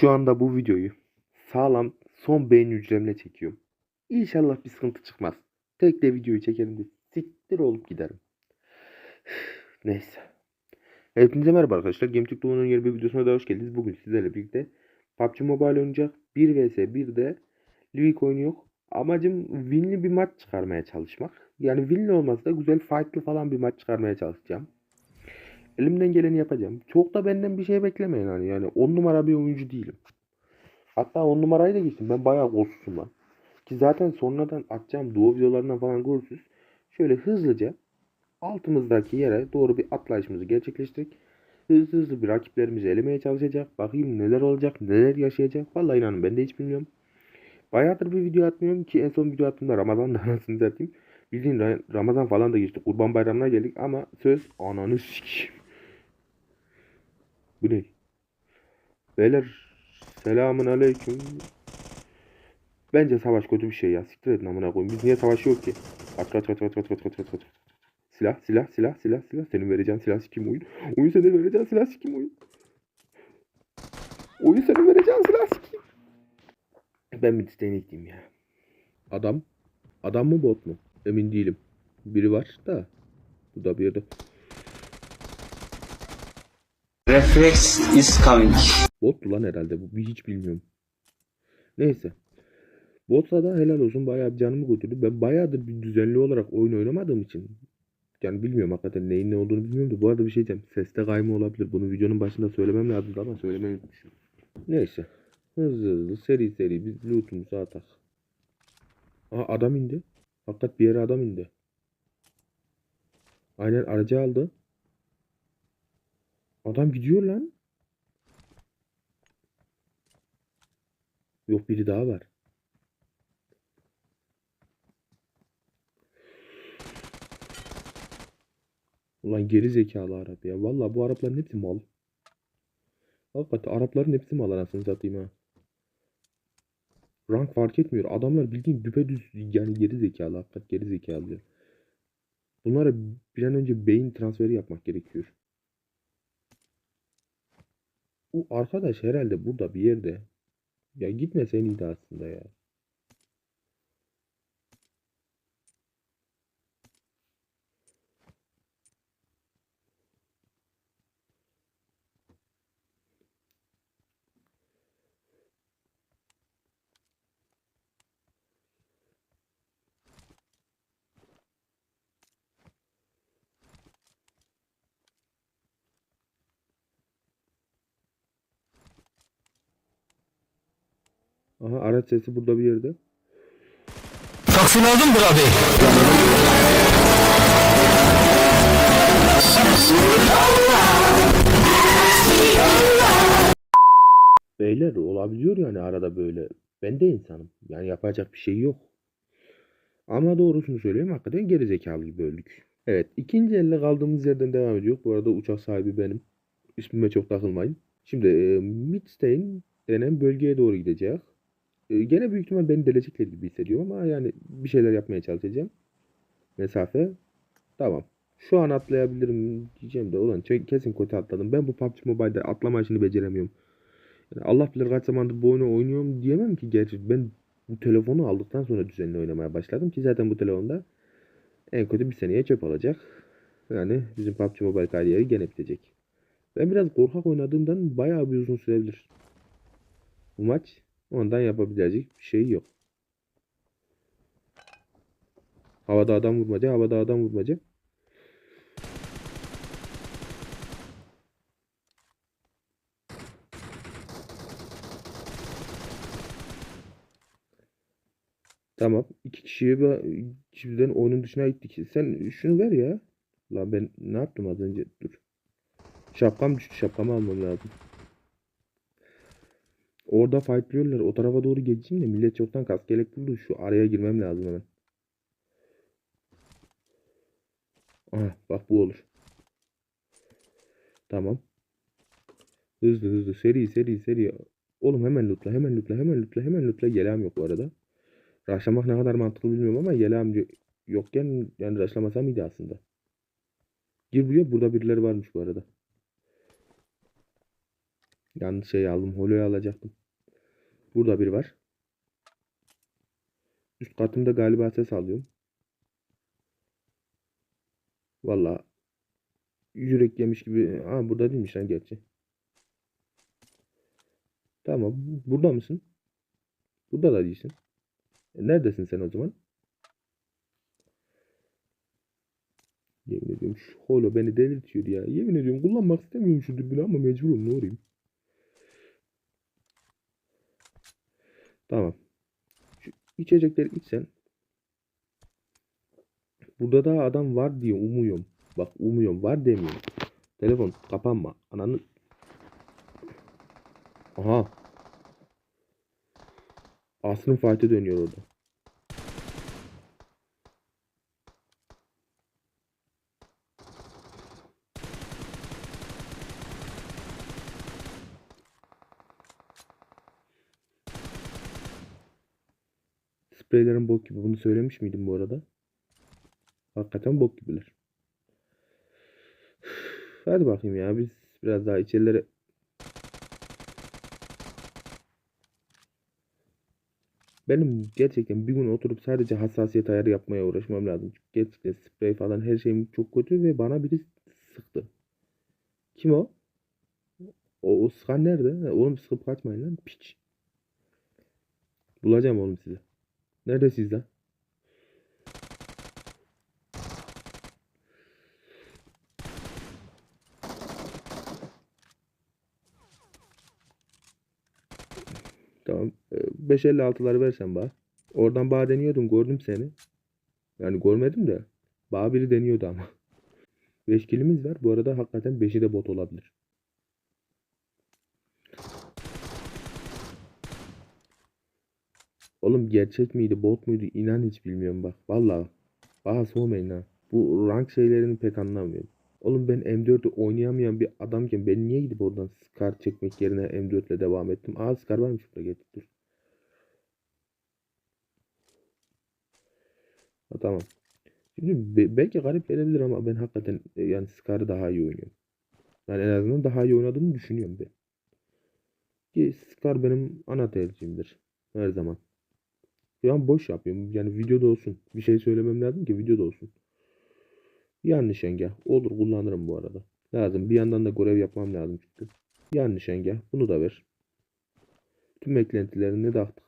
Şu anda bu videoyu sağlam son beyin hücremle çekiyorum. İnşallah bir sıkıntı çıkmaz. Tek de videoyu çekerim de siktir olup giderim. Neyse. Hepinize merhaba arkadaşlar. GameTürk Doğu'nun yeni bir videosuna da hoş geldiniz. Bugün sizlerle birlikte PUBG Mobile oynayacak. 1 vs 1 de Livik oyunu yok. Amacım winli bir maç çıkarmaya çalışmak. Yani winli olmasa da güzel fightlı falan bir maç çıkarmaya çalışacağım. Elimden geleni yapacağım. Çok da benden bir şey beklemeyin hani. Yani 10 numara bir oyuncu değilim. Hatta 10 numarayı da geçtim. Ben bayağı golsüzüm lan. Ki zaten sonradan atacağım duo videolarından falan görürsünüz. Şöyle hızlıca altımızdaki yere doğru bir atlayışımızı gerçekleştirdik. Hızlı hızlı bir rakiplerimizi elemeye çalışacak. Bakayım neler olacak, neler yaşayacak. Vallahi inanın ben de hiç bilmiyorum. Bayağıdır bir video atmıyorum ki en son video attığımda Ramazan'da anasını satayım. Bildiğin Ra- Ramazan falan da geçti. Kurban bayramına geldik ama söz ananı sikeyim. Ne? Beyler selamun aleyküm. Bence savaş kötü bir şey ya. Siktir edin amına koyayım. Biz niye savaşıyor ki? Kaç kaç kaç kaç kaç kaç kaç kaç kaç. Silah silah silah silah silah. Senin vereceğin silah sikim oyun. Oyun senin vereceğin silah sikim oyun. Oyun senin vereceğin silah sikim. Ben bir desteğine gideyim ya. Adam. Adam mı bot mu? Emin değilim. Biri var da. Bu da bir yerde. Reflex is coming. Bottu lan herhalde bu. Hiç bilmiyorum. Neyse. Botsa da helal olsun bayağı bir canımı götürdü. Ben bayağıdır bir düzenli olarak oyun oynamadığım için yani bilmiyorum hakikaten neyin ne olduğunu bilmiyorum da bu arada bir şey diyeceğim. Seste kayma olabilir. Bunu videonun başında söylemem lazımdı ama söylemeyi unutmuşum. Neyse. Hızlı hızlı seri seri biz lootumuzu atak. Aha adam indi. Hakikat bir yere adam indi. Aynen aracı aldı. Adam gidiyor lan. Yok biri daha var. Ulan geri zekalı Arap ya. Vallahi bu Arapların hepsi mal. Hakikaten Arapların hepsi mal anasını satayım ha. Rank fark etmiyor. Adamlar bildiğin düpedüz yani geri zekalı. Hakikaten geri zekalı. Bunlara bir an önce beyin transferi yapmak gerekiyor. Bu arkadaş herhalde burada bir yerde. Ya gitmesen iyiydi aslında ya. Aha araç sesi burada bir yerde. Taksi lazımdır abi. Beyler olabiliyor yani arada böyle. Ben de insanım. Yani yapacak bir şey yok. Ama doğrusunu söyleyeyim hakikaten geri zekalı gibi öldük. Evet ikinci elle kaldığımız yerden devam ediyor. Bu arada uçak sahibi benim. İsmime çok takılmayın. Şimdi e, Midstein denen bölgeye doğru gideceğiz. E, gene büyük ihtimal beni delecekler gibi hissediyorum ama yani bir şeyler yapmaya çalışacağım. Mesafe. Tamam. Şu an atlayabilirim diyeceğim de ulan kesin kötü atladım. Ben bu PUBG Mobile'de atlama işini beceremiyorum. Yani Allah bilir kaç zamandır bu oyunu oynuyorum diyemem ki gerçi ben bu telefonu aldıktan sonra düzenli oynamaya başladım ki zaten bu telefonda en kötü bir seneye çöp alacak. Yani bizim PUBG Mobile kariyeri gene bitecek. Ben biraz korkak oynadığımdan bayağı bir uzun sürebilir. Bu maç ondan yapabilecek bir şey yok. Havada adam vurmaca, havada adam vurmaca. Tamam. iki kişiyi ben şimdiden oyunun dışına ittik. Sen şunu ver ya. Lan ben ne yaptım az önce? Dur. Şapkam düştü. Şapkamı almam lazım. Orada fightlıyorlar. O tarafa doğru geçeyim de millet çoktan kask buldu. Şu araya girmem lazım hemen. Aha bak bu olur. Tamam. Hızlı hızlı seri seri seri. Oğlum hemen lootla hemen lootla hemen lootla hemen lootla. Yelem yok bu arada. Rushlamak ne kadar mantıklı bilmiyorum ama yelem yokken yani rushlamasam iyiydi aslında. Gir buraya burada birileri varmış bu arada. Yanlış şey aldım. Holo'yu alacaktım. Burada biri var. Üst katımda galiba ses alıyorum. Valla yürek yemiş gibi. Aa burada değilmiş lan gerçi. Tamam. Burada mısın? Burada da değilsin. E, neredesin sen o zaman? Yemin ediyorum şu holo beni delirtiyor ya. Yemin ediyorum kullanmak istemiyorum şu dürbünü ama mecburum ne olayım. Tamam. Şu içecekleri içsen. Burada da adam var diye umuyorum. Bak umuyorum var demiyorum. Telefon kapanma. Ananı. Aha. Asrın fight'e dönüyor orada. Spreylerin bok gibi. Bunu söylemiş miydim bu arada? Hakikaten bok gibiler. Hadi bakayım ya biz biraz daha içerilere Benim gerçekten bir gün oturup sadece hassasiyet ayarı yapmaya uğraşmam lazım. Çünkü gerçekten sprey falan her şeyim çok kötü ve bana biri sıktı. Kim o? O, o sıkan nerede? Oğlum sıkıp kaçmayın lan. Piç. Bulacağım oğlum sizi. Nerede sizde? Tamam. Ee, 556'ları versen bana. Oradan bağ deniyordun. Gördüm seni. Yani görmedim de. Bağ biri deniyordu ama. 5 kilimiz var. Bu arada hakikaten 5'i de bot olabilir. Gerçek miydi bot muydu inan hiç bilmiyorum bak. Vallahi bana sormayın ha. Bu rank şeylerini pek anlamıyorum. Oğlum ben M4'ü oynayamayan bir adamken ben niye gidip oradan Scar çekmek yerine M4 ile devam ettim? Aa Scar varmış burada getir dur. Ha, tamam. Şimdi be- belki garip gelebilir ama ben hakikaten e, yani Scar'ı daha iyi oynuyorum. Yani en azından daha iyi oynadığını düşünüyorum ben. Ki Scar benim ana tercihimdir. Her zaman. Şu boş yapıyorum. Yani videoda olsun. Bir şey söylemem lazım ki videoda olsun. Yanlış engel. Olur kullanırım bu arada. Lazım. Bir yandan da görev yapmam lazım çünkü. Yanlış engel. Bunu da ver. Tüm eklentilerini de attık.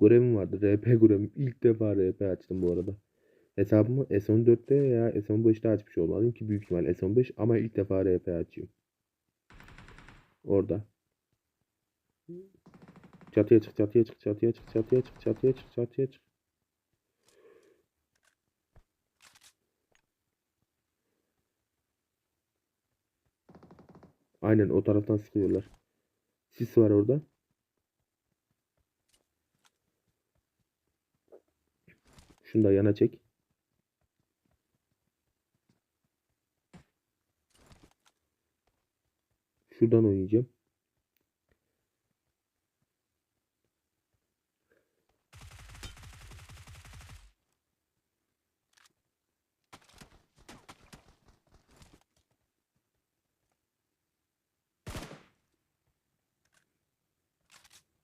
Görevim vardı. RP görevim. İlk defa RP açtım bu arada. Hesabımı S14'te ya S15'te açmış olmalıyım ki büyük ihtimal S15 ama ilk defa RP açıyorum. Orada. Çatıya çık, çatıya çık, çatıya çık, çatıya çık, çatıya çık, çatıya çık. Aynen o taraftan sıkıyorlar. Sis var orada. Şunu da yana çek. Şuradan oynayacağım.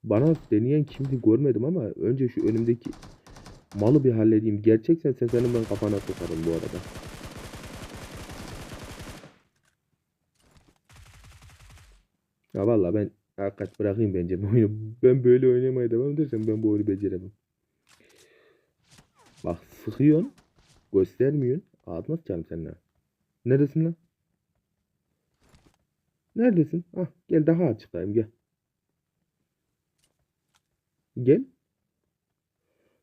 Bana deneyen kimdi görmedim ama önce şu önümdeki malı bir halledeyim. Gerçeksen sen senin ben kafana sokarım bu arada. Ya valla ben hakikat bırakayım bence bu oyunu. Ben böyle oynamaya devam edersem ben bu oyunu beceremem. Bak sıkıyorsun. Göstermiyorsun. Ağzına sıçarım seninle. Neredesin lan? Neredesin? Ah gel daha açıklayayım gel. Gel.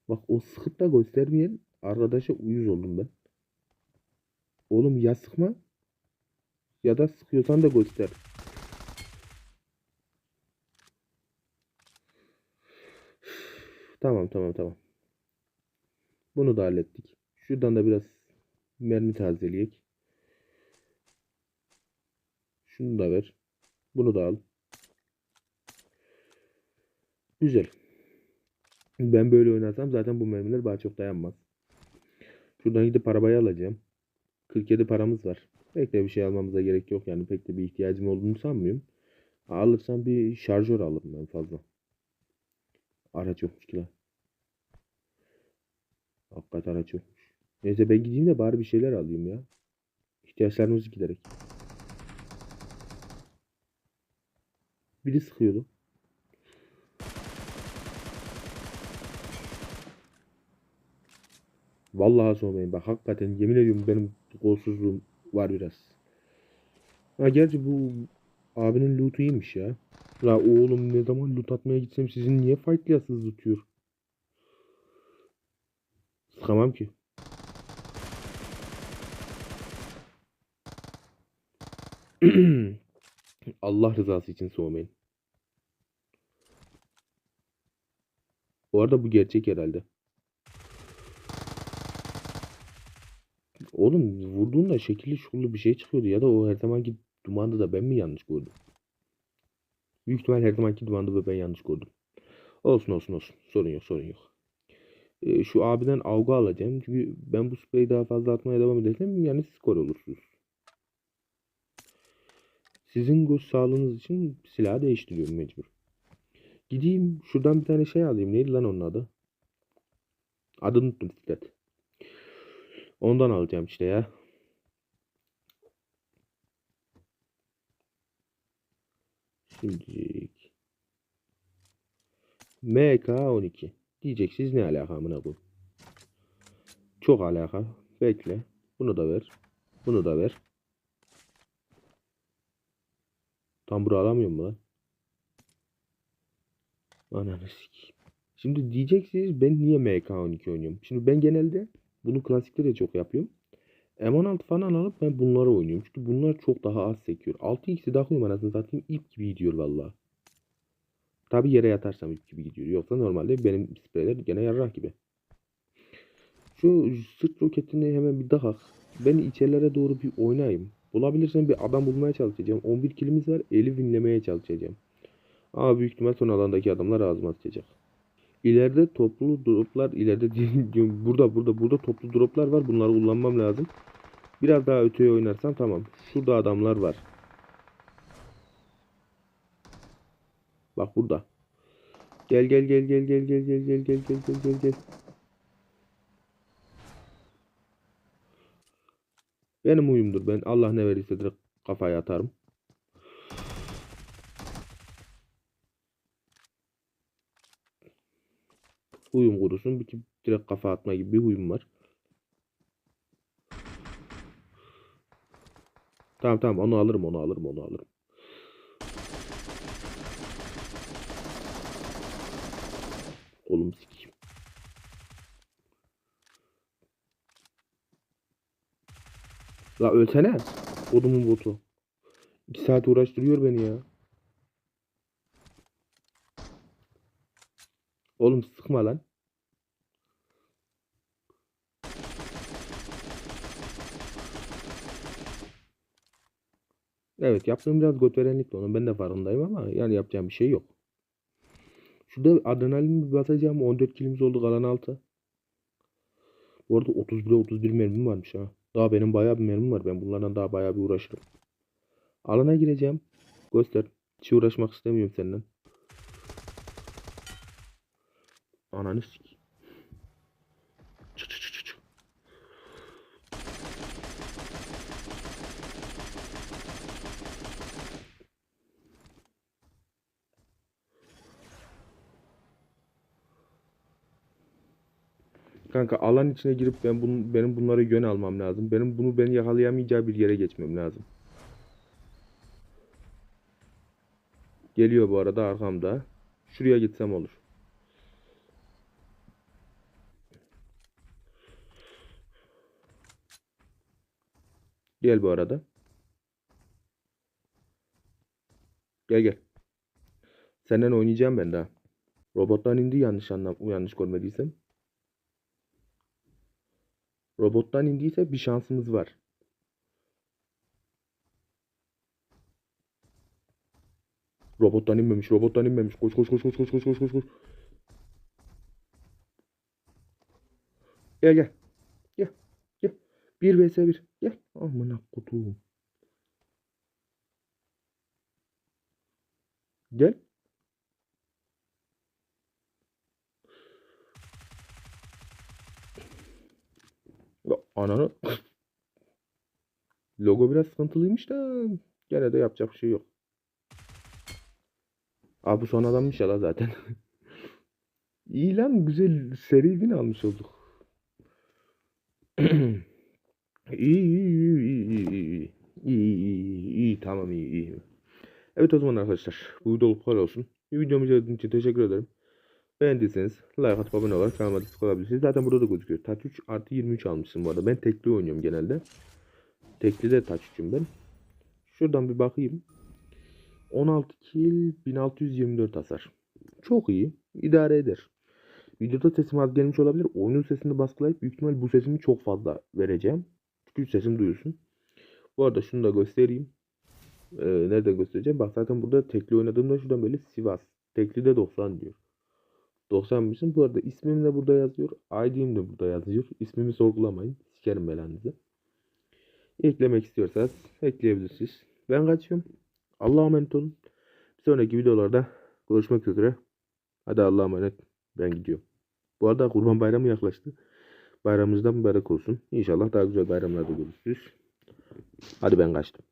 Bak o sıkıp da göstermeyen arkadaşa uyuz oldum ben. Oğlum ya sıkma ya da sıkıyorsan da göster. Tamam tamam tamam. Bunu da hallettik. Şuradan da biraz mermi tazeleyek. Şunu da ver. Bunu da al. Güzel. Ben böyle oynarsam zaten bu mermiler bana çok dayanmaz. Şuradan gidip arabayı alacağım. 47 paramız var. Pek de bir şey almamıza gerek yok yani. Pek de bir ihtiyacım olduğunu sanmıyorum. Alırsam bir şarjör alırım ben fazla. Araç yokmuş ki lan. Hakikaten araç yokmuş. Neyse ben gideyim de bari bir şeyler alayım ya. İhtiyaçlarımızı giderek. Biri sıkıyordu. Vallahi sormayın. Bak hakikaten yemin ediyorum benim kolsuzluğum var biraz. Ha gerçi bu abinin loot'u iyiymiş ya. La oğlum ne zaman loot atmaya gitsem sizin niye fightlayasınız tutuyor? Sıkamam ki. Allah rızası için soğumayın. Bu arada bu gerçek herhalde. Oğlum vurduğunda şekilli şukurlu bir şey çıkıyordu ya da o her zamanki dumanda da ben mi yanlış gördüm? Büyük ihtimal her zamanki dumanda da ben yanlış gördüm. Olsun olsun olsun. Sorun yok sorun yok. Ee, şu abiden avga alacağım. Çünkü ben bu spreyi daha fazla atmaya devam edersem yani skor olursunuz. Sizin göz sağlığınız için silahı değiştiriyorum mecbur. Gideyim şuradan bir tane şey alayım. Neydi lan onun adı? Adını unuttum bisiklet. Ondan alacağım işte ya. Şimdi MK12 diyeceksiniz ne alaka amına bu? Çok alaka. Bekle. Bunu da ver. Bunu da ver. Tam bura alamıyor mu lan? Ananı sikeyim. Şimdi diyeceksiniz ben niye MK12 oynuyorum? Şimdi ben genelde bunu klasikte de çok yapıyorum. M16 falan alıp ben bunları oynuyorum. Çünkü bunlar çok daha az sekiyor. 6x'i takıyorum anasını satayım ip gibi gidiyor valla. Tabi yere yatarsam ip gibi gidiyor. Yoksa normalde benim spreyler gene yarrak gibi. Şu sırt roketini hemen bir daha. Ben içerilere doğru bir oynayayım. Bulabilirsem bir adam bulmaya çalışacağım. 11 kilimiz var. Eli vinlemeye çalışacağım. Ama büyük ihtimal son alandaki adamlar ağzıma sıçacak. İleride toplu droplar ileride diyorum burada burada burada toplu droplar var. Bunları kullanmam lazım. Biraz daha öteye oynarsam tamam. Şurada adamlar var. Bak burada. Gel gel gel gel gel gel gel gel gel gel gel gel gel. Benim uyumdur. Ben Allah ne verirse direkt kafaya atarım. Huyum kurusun. Bir direkt kafa atma gibi bir huyum var. Tamam tamam onu alırım onu alırım onu alırım. Kolum sikeyim. La ölsene. Odumun botu. 2 saat uğraştırıyor beni ya. Oğlum sıkma lan. Evet yaptığım biraz götverenlikti onun ben de farkındayım ama yani yapacağım bir şey yok. Şurada adrenalin basacağım 14 kilimiz oldu kalan 6. Bu arada 31 31 mermim varmış ha. Daha benim bayağı bir mermim var ben bunlardan daha bayağı bir uğraşırım. Alana gireceğim. Göster. Hiç uğraşmak istemiyorum senden. Ananı sik. Çık çık çık çık. Kanka alan içine girip ben bunu, benim bunları yön almam lazım. Benim bunu beni yakalayamayacağı bir yere geçmem lazım. Geliyor bu arada arkamda. Şuraya gitsem olur. Gel bu arada. Gel gel. Senden oynayacağım ben daha. Robottan indi yanlış anlam yanlış görmediysem. Robottan indiyse bir şansımız var. Robottan inmemiş, robottan inmemiş. Koş koş koş koş koş koş koş koş. Gel gel. Gel. 1 vs 1. Gel. Amına kutuğum. Gel. Ya Ananı. Logo biraz sıkıntılıymış da gene de yapacak bir şey yok. Abi bu son adammış ya la zaten. İyi lan güzel seri win almış olduk. İyi iyi iyi iyi iyi. İyi iyi tamam iyi iyi. Evet o zaman arkadaşlar bu video bu olsun. Videomu izlediğiniz için teşekkür ederim. Beğendiyseniz like atıp abone olarak kanalıma destek olabilirsiniz. Zaten burada da gözüküyor. Taç 3 artı 23 almışsın bu arada. Ben tekli oynuyorum genelde. Tekli de taç 3'üm ben. Şuradan bir bakayım. 16 kill 1624 hasar. Çok iyi. İdare eder. Videoda sesim az gelmiş olabilir. Oyunun sesini baskılayıp büyük ihtimal bu sesimi çok fazla vereceğim. Çünkü sesim duyulsun. Bu arada şunu da göstereyim. Ee, nerede göstereceğim? Bak zaten burada tekli oynadığımda şuradan böyle Sivas. Tekli de 90 diyor. 90'mışım. Bu arada ismim de burada yazıyor. ID'm de burada yazıyor. İsmimi sorgulamayın. Sikerim belanızı. Eklemek istiyorsanız ekleyebilirsiniz. Ben kaçıyorum. Allah'a emanet olun. Bir sonraki videolarda görüşmek üzere. Hadi Allah'a emanet. Ben gidiyorum. Bu arada Kurban Bayramı yaklaştı. Bayramımızdan mübarek olsun. İnşallah daha güzel bayramlarda görüşürüz. Hadi ben kaçtım.